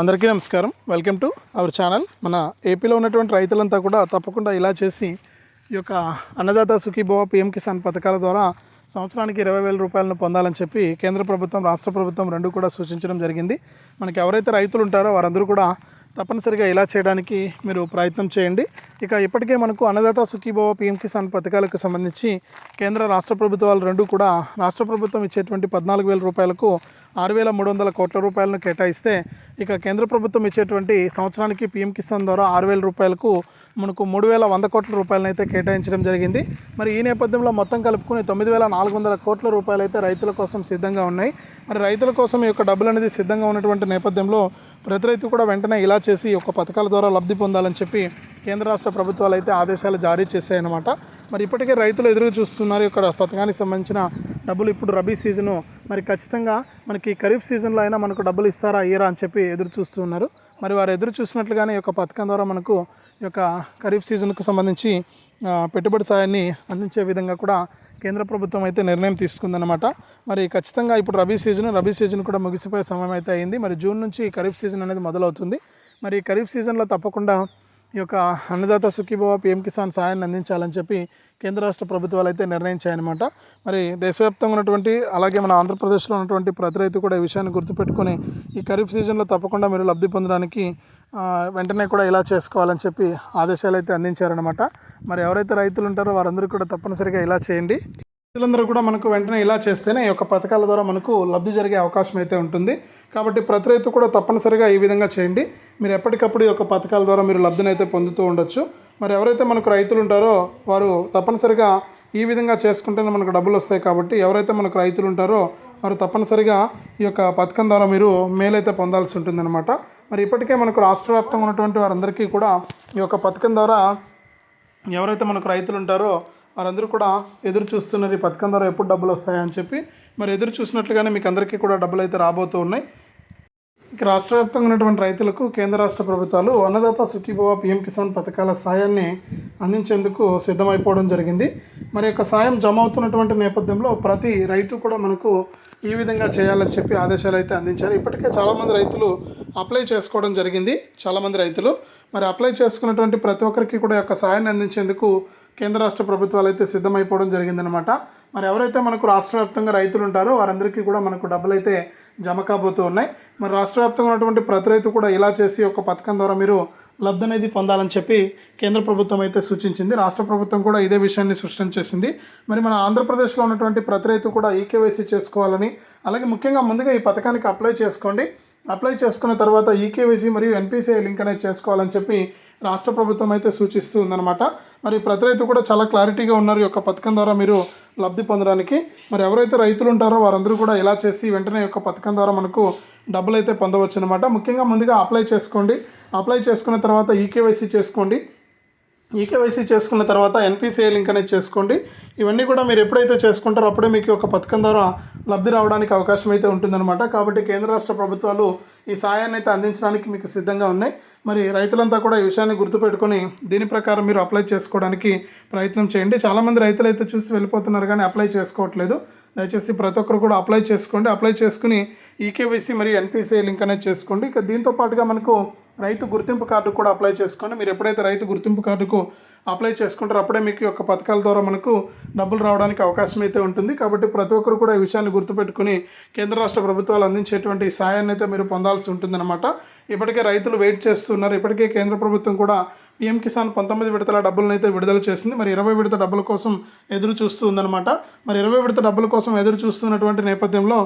అందరికీ నమస్కారం. Welcome to our channel మన ఏపీలో ఉన్నటువంటి రైతులంతా కూడా తప్పకుండా ఇలా చేసి ఈ యొక్క అన్నదాత సుఖీభవ పిఎం కిసాన్ పథకాల ద్వారా సంవత్సరానికి ఇరవై వేల రూపాయలను పొందాలని చెప్పి కేంద్ర ప్రభుత్వం రాష్ట్ర ప్రభుత్వం రెండు కూడా సూచించడం జరిగింది. మనకి ఎవరైతే రైతులు ఉంటారో వారందరూ కూడా తప్పనిసరిగా ఇలా చేయడానికి మీరు ప్రయత్నం చేయండి. ఇక ఇప్పటికే మనకు అన్నదాత సుఖీభవ పిఎం కిసాన్ పథకాలకు సంబంధించి కేంద్ర రాష్ట్ర ప్రభుత్వాలు రెండు కూడా రాష్ట్ర ప్రభుత్వం ఇచ్చేటువంటి పద్నాలుగు వేల రూపాయలకు ఆరు వేల మూడు వందల కోట్ల రూపాయలను కేటాయిస్తే ఇక కేంద్ర ప్రభుత్వం ఇచ్చేటువంటి సంవత్సరానికి పిఎం కిసాన్ ద్వారా ఆరు వేల రూపాయలకు మనకు మూడు వేల వంద కోట్ల రూపాయలను అయితే కేటాయించడం జరిగింది. మరి ఈ నేపథ్యంలో మొత్తం కలుపుకుని తొమ్మిది వేల నాలుగు వందల కోట్ల రూపాయలు అయితే రైతుల కోసం సిద్ధంగా ఉన్నాయి. మరి రైతుల కోసం ఈ యొక్క డబ్బులు అనేది సిద్ధంగా ఉన్నటువంటి నేపథ్యంలో ప్రతి రైతు కూడా వెంటనే ఇలా చేసి ఒక పథకాల ద్వారా లబ్ధి పొందాలని చెప్పి కేంద్ర రాష్ట్ర ప్రభుత్వాలు అయితే ఆదేశాలు జారీ చేశాయన్నమాట. మరి ఇప్పటికే రైతులు ఎదురు చూస్తున్నారు ఇక్కడ పథకానికి సంబంధించిన డబ్బులు. ఇప్పుడు రబీ సీజను మరి ఖచ్చితంగా మనకి ఖరీఫ్ సీజన్లో అయినా మనకు డబ్బులు ఇస్తారా ఇయరా అని చెప్పి ఎదురు చూస్తున్నారు. మరి వారు ఎదురు చూసినట్లుగానే ఈ యొక్క పథకం ద్వారా మనకు ఈ యొక్క ఖరీఫ్ సీజన్కు సంబంధించి పెట్టుబడి సాయాన్ని అందించే విధంగా కూడా కేంద్ర ప్రభుత్వం అయితే నిర్ణయం తీసుకుందనమాట మరి ఖచ్చితంగా ఇప్పుడు రబీ సీజన్ రబీ సీజన్ కూడా ముగిసిపోయే సమయం అయితే అయింది. మరి జూన్ నుంచి ఖరీఫ్ సీజన్ అనేది మొదలవుతుంది. మరి ఖరీఫ్ సీజన్లో తప్పకుండా ఈ యొక్క అన్నదాత సుఖీభవ పిఎం కిసాన్ సాయాన్ని అందించాలని చెప్పి కేంద్ర రాష్ట్ర ప్రభుత్వాలు అయితే నిర్ణయించాయన్నమాట. మరి దేశవ్యాప్తంగా ఉన్నటువంటి అలాగే మన ఆంధ్రప్రదేశ్లో ఉన్నటువంటి ప్రతి రైతు కూడా ఈ విషయాన్ని గుర్తుపెట్టుకొని ఈ ఖరీఫ్ సీజన్లో తప్పకుండా మీరు లబ్ధి పొందడానికి వెంటనే కూడా ఇలా చేసుకోవాలని చెప్పి ఆదేశాలు అయితే అందించారనమాట మరి ఎవరైతే రైతులు ఉంటారో వారందరూ కూడా తప్పనిసరిగా ఇలా చేయండి. రైతులందరూ కూడా మనకు వెంటనే ఇలా చేస్తేనే ఈ యొక్క పథకాల ద్వారా మనకు లబ్ధి జరిగే అవకాశం అయితే ఉంటుంది. కాబట్టి ప్రతి రైతు కూడా తప్పనిసరిగా ఈ విధంగా చేయండి. మీరు ఎప్పటికప్పుడు ఈ యొక్క పథకాల ద్వారా మీరు లబ్ధిని అయితే పొందుతూ ఉండొచ్చు. మరి ఎవరైతే మనకు రైతులు ఉంటారో వారు తప్పనిసరిగా ఈ విధంగా చేసుకుంటేనే మనకు డబ్బులు వస్తాయి కాబట్టి ఎవరైతే మనకు రైతులు ఉంటారో వారు తప్పనిసరిగా ఈ యొక్క పథకం ద్వారా మీరు మేలైతే పొందాల్సి ఉంటుందన్నమాట. మరి ఇప్పటికే మనకు రాష్ట్ర వ్యాప్తంగా ఉన్నటువంటి వారందరికీ కూడా ఈ యొక్క పథకం ద్వారా ఎవరైతే మనకు రైతులు ఉంటారో వారందరూ కూడా ఎదురు చూస్తున్నారు ఈ పథకం ద్వారా ఎప్పుడు డబ్బులు వస్తాయని చెప్పి. మరి ఎదురు చూసినట్లుగానే మీకు అందరికీ కూడా డబ్బులు అయితే రాబోతూ ఉన్నాయి. ఇక రాష్ట్ర వ్యాప్తంగా ఉన్నటువంటి రైతులకు కేంద్ర రాష్ట్ర ప్రభుత్వాలు అన్నదాత సుఖీభవ పిఎం కిసాన్ పథకాల సాయాన్ని అందించేందుకు సిద్ధమైపోవడం జరిగింది. మరి యొక్క సాయం జమ అవుతున్నటువంటి నేపథ్యంలో ప్రతి రైతు కూడా మనకు ఈ విధంగా చేయాలని చెప్పి ఆదేశాలు అయితే అందించారు. ఇప్పటికే చాలామంది రైతులు అప్లై చేసుకోవడం జరిగింది. చాలామంది రైతులు మరి అప్లై చేసుకున్నటువంటి ప్రతి ఒక్కరికి కూడా యొక్క సాయాన్ని అందించేందుకు కేంద్ర రాష్ట్ర ప్రభుత్వాలు అయితే సిద్ధమైపోవడం జరిగిందనమాట మరి ఎవరైతే మనకు రాష్ట్ర వ్యాప్తంగా రైతులు ఉంటారో వారందరికీ కూడా మనకు డబ్బులు అయితే జమ కాబోతూ ఉన్నాయి. మరి రాష్ట్ర వ్యాప్తంగా ఉన్నటువంటి ప్రతి రైతు కూడా ఇలా చేసి ఒక పథకం ద్వారా మీరు లబ్ధి అనేది పొందాలని చెప్పి కేంద్ర ప్రభుత్వం అయితే సూచించింది. రాష్ట్ర ప్రభుత్వం కూడా ఇదే విషయాన్ని స్పష్టం చేసింది. మరి మన ఆంధ్రప్రదేశ్లో ఉన్నటువంటి ప్రతి రైతు కూడా ఈకేవైసీ చేసుకోవాలని అలాగే ముఖ్యంగా ముందుగా ఈ పథకానికి అప్లై చేసుకోండి. అప్లై చేసుకున్న తర్వాత ఈకేవైసీ మరియు ఎన్పిసిఐ లింక్ అనేది చేసుకోవాలని చెప్పి రాష్ట్ర ప్రభుత్వం అయితే సూచిస్తూ ఉందన్నమాట. మరి ప్రతి రైతు కూడా చాలా క్లారిటీగా ఉన్నారు ఈ యొక్క పథకం ద్వారా మీరు లబ్ధి పొందడానికి. మరి ఎవరైతే రైతులు ఉంటారో వారందరూ కూడా ఇలా చేసి వెంటనే ఈ యొక్క పథకం ద్వారా మనకు డబ్బులు అయితే పొందవచ్చు అనమాట ముఖ్యంగా ముందుగా అప్లై చేసుకోండి. అప్లై చేసుకున్న తర్వాత ఈకేవైసీ చేసుకోండి. ఈకేవైసీ చేసుకున్న తర్వాత ఎన్పిసిఐ లింక్ అనేది చేసుకోండి. ఇవన్నీ కూడా మీరు ఎప్పుడైతే చేసుకుంటారో అప్పుడే మీకు ఒక పథకం ద్వారా లబ్ధి రావడానికి అవకాశం అయితే ఉంటుందన్నమాట. కాబట్టి కేంద్ర రాష్ట్ర ప్రభుత్వాలు ఈ సాయాన్ని అయితే అందించడానికి మీకు సిద్ధంగా ఉన్నాయి. మరి రైతులంతా కూడా ఈ విషయాన్ని గుర్తుపెట్టుకొని దీని ప్రకారం మీరు అప్లై చేసుకోవడానికి ప్రయత్నం చేయండి. చాలామంది రైతులు అయితే చూసి వెళ్ళిపోతున్నారు కానీ అప్లై చేసుకోవట్లేదు. దయచేసి ప్రతి ఒక్కరు కూడా అప్లై చేసుకోండి. అప్లై చేసుకుని ఈకేవైసీ మరియు ఎన్పిసిఐ లింక్ అనేది చేసుకోండి. ఇక దీంతో పాటుగా మనకు రైతు గుర్తింపు కార్డు కూడా అప్లై చేసుకోండి. మీరు ఎప్పుడైతే రైతు గుర్తింపు కార్డుకు అప్లై చేసుకుంటారో అప్పుడే మీకు యొక్క పథకాల ద్వారా మనకు డబ్బులు రావడానికి అవకాశం అయితే ఉంటుంది. కాబట్టి ప్రతి ఒక్కరు కూడా ఈ విషయాన్ని గుర్తుపెట్టుకుని కేంద్ర రాష్ట్ర ప్రభుత్వాలు అందించేటువంటి సాయాన్ని అయితే మీరు పొందాల్సి ఉంటుందన్నమాట. ఇప్పటికే రైతులు వెయిట్ చేస్తున్నారు. ఇప్పటికే కేంద్ర ప్రభుత్వం కూడా పిఎం కిసాన్ పంతొమ్మిది విడతల డబ్బులను అయితే విడుదల చేసింది. మరి ఇరవై విడత డబ్బుల కోసం ఎదురు చూస్తూ ఉందన్నమాట. మరి ఇరవై విడత డబ్బుల కోసం ఎదురు చూస్తున్నటువంటి నేపథ్యంలో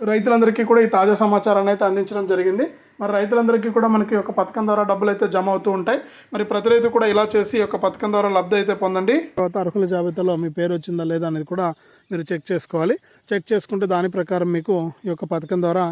రైతులందరికీ కూడా ఈ తాజా సమాచారాన్ని అయితే అందించడం జరిగింది. మరి రైతులందరికీ కూడా మనకి ఒక పథకం ద్వారా డబ్బులు అయితే జమ అవుతూ ఉంటాయి. మరి ప్రతి రైతు కూడా ఇలా చేసి ఒక పథకం ద్వారా లబ్ధి అయితే పొందండి. తర్వాత అర్హుల జాబితాలో మీ పేరు వచ్చిందా లేదా అనేది కూడా మీరు చెక్ చేసుకోవాలి. చెక్ చేసుకుంటే దాని ప్రకారం మీకు ఈ యొక్క పథకం ద్వారా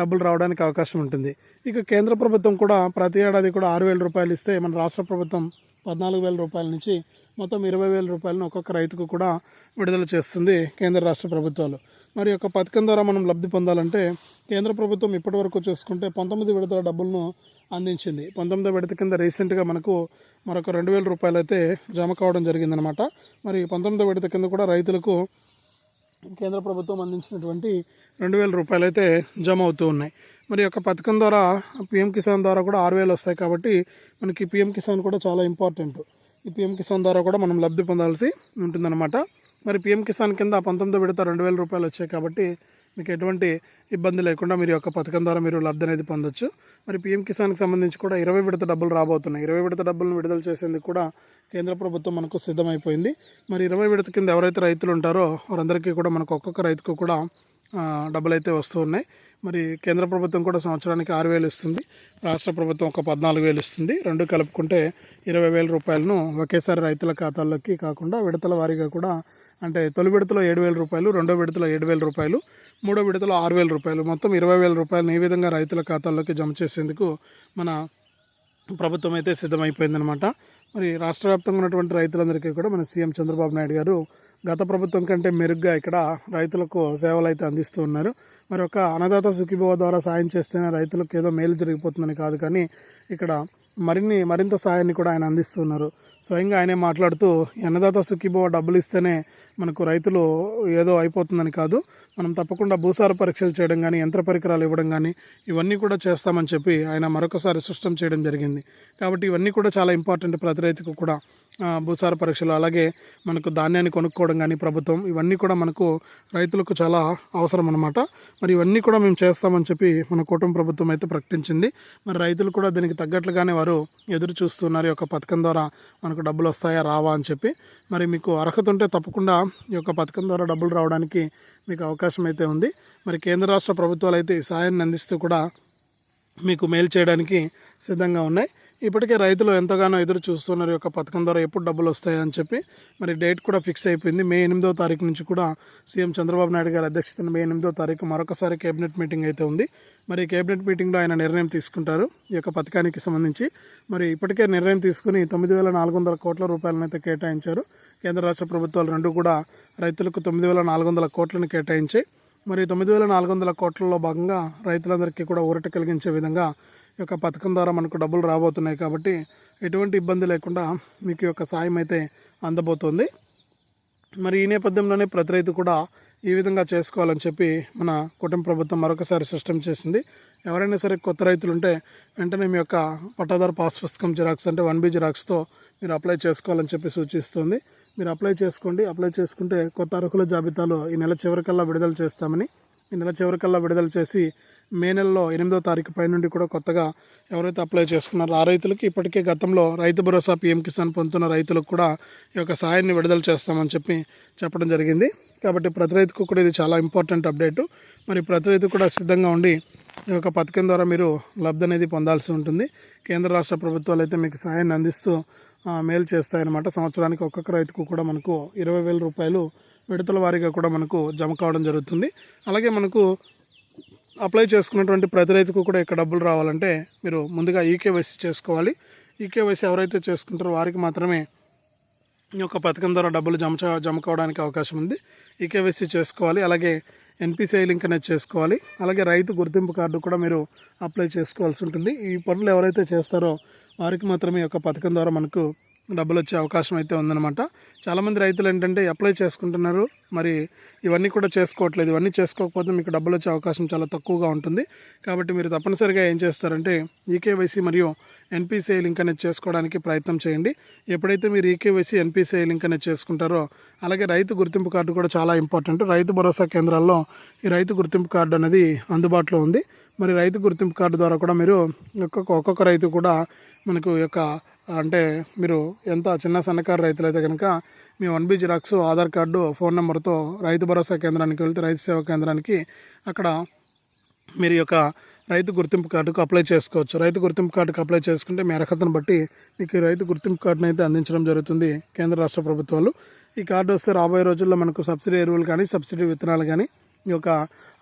డబ్బులు రావడానికి అవకాశం ఉంటుంది. ఇక కేంద్ర ప్రభుత్వం కూడా ప్రతి ఏడాది కూడా ఆరు వేల రూపాయలు ఇస్తే మన రాష్ట్ర ప్రభుత్వం పద్నాలుగు వేల రూపాయల నుంచి మొత్తం ఇరవై వేల రూపాయలను ఒక్కొక్క రైతుకు కూడా విడుదల చేస్తుంది కేంద్ర రాష్ట్ర ప్రభుత్వాలు. మరి యొక్క పథకం ద్వారా మనం లబ్ధి పొందాలంటే కేంద్ర ప్రభుత్వం ఇప్పటివరకు చూసుకుంటే పంతొమ్మిది విడతల డబ్బులను అందించింది. పంతొమ్మిదో విడత కింద రీసెంట్గా మనకు మరొక రెండు వేల రూపాయలు అయితే జమ కావడం జరిగిందనమాట మరి పంతొమ్మిదో విడత కింద కూడా రైతులకు కేంద్ర ప్రభుత్వం అందించినటువంటి రెండు వేల రూపాయలు అయితే జమ అవుతూ ఉన్నాయి. మరి యొక్క పథకం ద్వారా పిఎం కిసాన్ ద్వారా కూడా ఆరు వేలు వస్తాయి కాబట్టి మనకి పిఎం కిసాన్ కూడా చాలా ఇంపార్టెంట్. ఈ పిఎం కిసాన్ ద్వారా కూడా మనం లబ్ధి పొందాల్సి ఉంటుందన్నమాట. మరి పిఎం కిసాన్ కింద పంతొమ్మిది విడత రెండు వేల రూపాయలు వచ్చాయి కాబట్టి మీకు ఎటువంటి ఇబ్బంది లేకుండా మీరు యొక్క పథకం ద్వారా మీరు లబ్ధి అనేది పొందొచ్చు. మరి పిఎం కిసాన్కి సంబంధించి కూడా ఇరవై విడత డబ్బులు రాబోతున్నాయి. ఇరవై విడత డబ్బులను విడుదల చేసేందుకు కూడా కేంద్ర ప్రభుత్వం మనకు సిద్ధమైపోయింది. మరి ఇరవై విడత కింద ఎవరైతే రైతులు ఉంటారో వారందరికీ కూడా మనకు ఒక్కొక్క రైతుకు కూడా డబ్బులు అయితే వస్తూ ఉన్నాయి. మరి కేంద్ర ప్రభుత్వం కూడా సంవత్సరానికి ఆరు వేలు ఇస్తుంది. రాష్ట్ర ప్రభుత్వం ఒక పద్నాలుగు వేలు ఇస్తుంది. రెండు కలుపుకుంటే ఇరవై వేల రూపాయలను ఒకేసారి రైతుల ఖాతాల్లోకి కాకుండా విడతల వారీగా కూడా అంటే తొలి విడతలో ఏడు వేల రూపాయలు రెండో విడతలో ఏడు వేల రూపాయలు మూడో విడతలో ఆరు వేల రూపాయలు మొత్తం ఇరవై వేల రూపాయలను ఈ విధంగా రైతుల ఖాతాల్లోకి జమ చేసేందుకు మన ప్రభుత్వం అయితే సిద్ధమైపోయిందనమాట మరి రాష్ట్ర వ్యాప్తంగా ఉన్నటువంటి రైతులందరికీ కూడా మన సీఎం చంద్రబాబు నాయుడు గారు గత ప్రభుత్వం కంటే మెరుగ్గా ఇక్కడ రైతులకు సేవలు అయితే అందిస్తూ ఉన్నారు. మరి ఒక అన్నదాత సుఖీభవ ద్వారా సాయం చేస్తేనే రైతులకు ఏదో మేలు జరిగిపోతుందని కాదు కానీ ఇక్కడ మరిన్ని మరింత సాయాన్ని కూడా ఆయన అందిస్తున్నారు స్వయంగా ఆయనే మాట్లాడుతూ అన్నదాత సుఖీభవ డబ్బులు ఇస్తేనే మనకు రైతులు ఏదో అయిపోతుందని కాదు. మనం తప్పకుండా భూసార పరీక్షలు చేయడం కానీ యంత్ర పరికరాలు ఇవ్వడం కానీ ఇవన్నీ కూడా చేస్తామని చెప్పి ఆయన మరొకసారి స్పష్టం చేయడం జరిగింది. కాబట్టి ఇవన్నీ కూడా చాలా ఇంపార్టెంట్ ప్రతి రైతుకు కూడా భూసార పరీక్షలు అలాగే మనకు ధాన్యాన్ని కొనుక్కోవడం కానీ ప్రభుత్వం ఇవన్నీ కూడా మనకు రైతులకు చాలా అవసరం అనమాట మరి ఇవన్నీ కూడా మేము చేస్తామని చెప్పి మన కుటుంబ ప్రభుత్వం అయితే ప్రకటించింది. మరి రైతులు కూడా దీనికి తగ్గట్లుగానే వారు ఎదురు చూస్తున్నారు. ఈ యొక్క పథకం ద్వారా మనకు డబ్బులు వస్తాయా రావా అని చెప్పి. మరి మీకు అర్హత ఉంటే తప్పకుండా ఈ యొక్క పథకం ద్వారా డబ్బులు రావడానికి మీకు అవకాశం అయితే ఉంది. మరి కేంద్ర రాష్ట్ర ప్రభుత్వాలు అయితే ఈ సాయాన్ని అందిస్తూ కూడా మీకు మేలు చేయడానికి సిద్ధంగా ఉన్నాయి. ఇప్పటికే రైతులు ఎంతగానో ఎదురు చూస్తున్నారు ఈ యొక్క పథకం ద్వారా ఎప్పుడు డబ్బులు వస్తాయని చెప్పి. మరి డేట్ కూడా ఫిక్స్ అయిపోయింది. మే ఎనిమిదో తారీఖు నుంచి కూడా సీఎం చంద్రబాబు నాయుడు గారి అధ్యక్షతన మే ఎనిమిదో తారీఖు మరొకసారి కేబినెట్ మీటింగ్ అయితే ఉంది. మరి కేబినెట్ మీటింగ్లో ఆయన నిర్ణయం తీసుకుంటారు ఈ యొక్క పథకానికి సంబంధించి. మరి ఇప్పటికే నిర్ణయం తీసుకుని తొమ్మిది వేల నాలుగు వందల కోట్ల రూపాయలను అయితే కేటాయించారు. కేంద్ర రాష్ట్ర ప్రభుత్వాలు రెండు కూడా రైతులకు తొమ్మిది వేల నాలుగు వందల కోట్లను కేటాయించాయి. మరి తొమ్మిది వేల నాలుగు వందల కోట్లలో భాగంగా రైతులందరికీ కూడా ఊరట కలిగించే విధంగా యొక్క పథకం ద్వారా మనకు డబ్బులు రాబోతున్నాయి కాబట్టి ఎటువంటి ఇబ్బంది లేకుండా మీకు యొక్క సాయం అయితే అందబోతోంది. మరి ఈ నేపథ్యంలోనే ప్రతి రైతు కూడా ఈ విధంగా చేసుకోవాలని చెప్పి మన కుటుంబ ప్రభుత్వం మరొకసారి సిస్టమ్ చేసింది. ఎవరైనా సరే కొత్త రైతులు ఉంటే వెంటనే మీ యొక్క పట్టాదారు పాస్ పుస్తకం జిరాక్స్ అంటే వన్ బీ జిరాక్స్తో మీరు అప్లై చేసుకోవాలని చెప్పి సూచిస్తుంది. మీరు అప్లై చేసుకోండి. అప్లై చేసుకుంటే కొత్త అర్హుల జాబితాలో ఈ నెల చివరికల్లా విడుదల చేస్తామని ఈ నెల చివరికల్లా విడుదల చేసి మే నెలలో ఎనిమిదో తారీఖు పై నుండి కూడా కొత్తగా ఎవరైతే అప్లై చేసుకున్నారో ఆ రైతులకి ఇప్పటికే గతంలో రైతు భరోసా పీఎం కిసాన్ పొందుతున్న రైతులకు కూడా ఈ యొక్క సాయాన్ని విడుదల చేస్తామని చెప్పి చెప్పడం జరిగింది. కాబట్టి ప్రతి రైతుకు కూడా ఇది చాలా ఇంపార్టెంట్ అప్డేటు. మరి ప్రతి రైతు కూడా సిద్ధంగా ఉండి ఈ యొక్క పథకం ద్వారా మీరు లబ్ధి అనేది పొందాల్సి ఉంటుంది. కేంద్ర రాష్ట్ర ప్రభుత్వాలు అయితే మీకు సాయాన్ని అందిస్తూ మేలు చేస్తాయన్నమాట. సంవత్సరానికి ఒక్కొక్క రైతుకు కూడా మనకు ఇరవై వేల రూపాయలు విడతల వారీగా కూడా మనకు జమ కావడం జరుగుతుంది. అలాగే మనకు అప్లై చేసుకున్నటువంటి ప్రతి రైతుకు కూడా ఇక్కడ డబ్బులు రావాలంటే మీరు ముందుగా ఈకేవైసీ చేసుకోవాలి. ఈకేవైసీ ఎవరైతే చేసుకుంటారో వారికి మాత్రమే ఈ యొక్క పథకం ద్వారా డబ్బులు జమ జమ కావడానికి అవకాశం ఉంది. ఈకేవైసీ చేసుకోవాలి. అలాగే ఎన్పిసిఐ లింక్ అనేది చేసుకోవాలి. అలాగే రైతు గుర్తింపు కార్డు కూడా మీరు అప్లై చేసుకోవాల్సి ఉంటుంది. ఈ పనులు ఎవరైతే చేస్తారో వారికి మాత్రమే ఈ యొక్క పథకం ద్వారా మనకు డబ్బులు వచ్చే అవకాశం అయితే ఉందన్నమాట. చాలామంది రైతులు ఏంటంటే అప్లై చేసుకుంటున్నారు. మరి ఇవన్నీ కూడా చేసుకోవట్లేదు. ఇవన్నీ చేసుకోకపోతే మీకు డబ్బులు వచ్చే అవకాశం చాలా తక్కువగా ఉంటుంది. కాబట్టి మీరు తప్పనిసరిగా ఏం చేస్తారంటే ఈకేవైసీ మరియు ఎన్పిసిఐ లింక్ అనేది చేసుకోవడానికి ప్రయత్నం చేయండి. ఎప్పుడైతే మీరు ఈకేవైసీ ఎన్పిసిఐ లింక్ అనేది చేసుకుంటారో అలాగే రైతు గుర్తింపు కార్డు కూడా చాలా ఇంపార్టెంట్. రైతు భరోసా కేంద్రాల్లో ఈ రైతు గుర్తింపు కార్డు అనేది అందుబాటులో ఉంది. మరి రైతు గుర్తింపు కార్డు ద్వారా కూడా మీరు ఒక్కొక్క ఒక్కొక్క రైతు కూడా మనకు ఈ యొక్క అంటే మీరు ఎంత చిన్న సన్నకారు రైతులైతే కనుక మీ one B xerox Aadhaar card phone నెంబర్తో రైతు భరోసా కేంద్రానికి వెళ్తే రైతు సేవా కేంద్రానికి అక్కడ మీరు యొక్క రైతు గుర్తింపు కార్డుకు అప్లై చేసుకోవచ్చు. రైతు గుర్తింపు కార్డుకు అప్లై చేసుకుంటే మీ అర్హతను బట్టి మీకు రైతు గుర్తింపు కార్డును అయితే అందించడం జరుగుతుంది కేంద్ర రాష్ట్ర ప్రభుత్వాలు. ఈ కార్డు వస్తే రాబోయే రోజుల్లో మనకు సబ్సిడీ ఎరువులు కానీ సబ్సిడీ విత్తనాలు కానీ ఈ యొక్క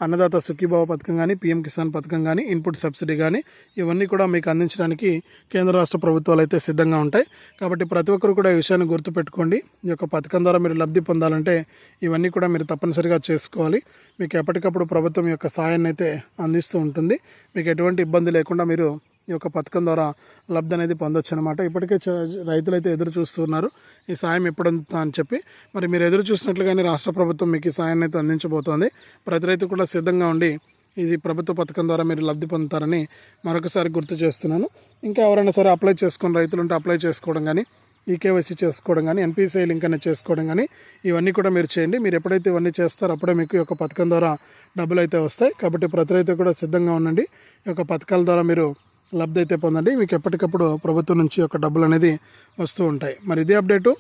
అన్నదాత సుఖీభావ పథకం కానీ పీఎం కిసాన్ పథకం కానీ ఇన్పుట్ సబ్సిడీ కానీ ఇవన్నీ కూడా మీకు అందించడానికి కేంద్ర రాష్ట్ర ప్రభుత్వాలు అయితే సిద్ధంగా ఉంటాయి. కాబట్టి ప్రతి ఒక్కరు కూడా ఈ విషయాన్ని గుర్తుపెట్టుకోండి. ఈ యొక్క పథకం ద్వారా మీరు లబ్ధి పొందాలంటే ఇవన్నీ కూడా మీరు తప్పనిసరిగా చేసుకోవాలి. మీకు ఎప్పటికప్పుడు ప్రభుత్వం యొక్క సాయాన్ని అయితే అందిస్తూ ఉంటుంది. మీకు ఎటువంటి ఇబ్బంది లేకుండా మీరు ఈ యొక్క పథకం ద్వారా లబ్ధి అనేది పొందొచ్చు అనమాట ఇప్పటికే చ- రైతులు అయితే ఎదురు చూస్తున్నారు. ఈ సాయం ఎప్పుడు అందుతా అని చెప్పి మరి మీరు ఎదురు చూసినట్లుగానే రాష్ట్ర ప్రభుత్వం మీకు ఈ సాయాన్ని అయితే అందించబోతోంది. ప్రతి రైతు కూడా సిద్ధంగా ఉండి ఇది ప్రభుత్వ పథకం ద్వారా మీరు లబ్ధి పొందుతారని మరొకసారి గుర్తు చేస్తున్నాను. ఇంకా ఎవరైనా సరే అప్లై చేసుకుని రైతులు ఉంటే అప్లై చేసుకోవడం కానీ ఈకేవైసీ చేసుకోవడం కానీ ఎన్పిసిఐ లింక్ అనేది చేసుకోవడం కానీ ఇవన్నీ కూడా మీరు చేయండి. మీరు ఎప్పుడైతే ఇవన్నీ చేస్తారో అప్పుడే మీకు ఈ యొక్క పథకం ద్వారా డబ్బులు అయితే వస్తాయి. కాబట్టి ప్రతి రైతు కూడా సిద్ధంగా ఉండండి. ఈ యొక్క పథకాల ద్వారా మీరు లబ్ధి అయితే పొందండి. మీకు ఎప్పటికప్పుడు ప్రభుత్వం నుంచి ఒక డబ్బులు అనేది వస్తూ ఉంటాయి. మరి ఇదే అప్డేటు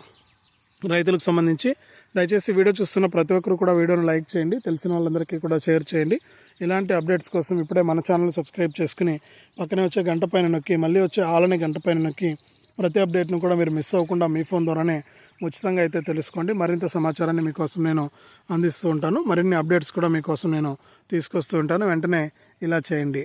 రైతులకు సంబంధించి. దయచేసి వీడియో చూస్తున్న ప్రతి ఒక్కరు కూడా వీడియోను లైక్ చేయండి. తెలిసిన వాళ్ళందరికీ కూడా షేర్ చేయండి. ఇలాంటి అప్డేట్స్ కోసం ఇప్పుడే మన ఛానల్ సబ్స్క్రైబ్ చేసుకుని పక్కనే వచ్చే గంట పైన నొక్కి మళ్ళీ వచ్చే ఆలనే గంట పైన నొక్కి ప్రతి అప్డేట్ను కూడా మీరు మిస్ అవ్వకుండా మీ ఫోన్ ద్వారానే ఉచితంగా అయితే తెలుసుకోండి. మరింత సమాచారాన్ని మీకోసం నేను అందిస్తూ ఉంటాను. మరిన్ని అప్డేట్స్ కూడా మీకోసం నేను తీసుకొస్తూ ఉంటాను. వెంటనే ఇలా చేయండి.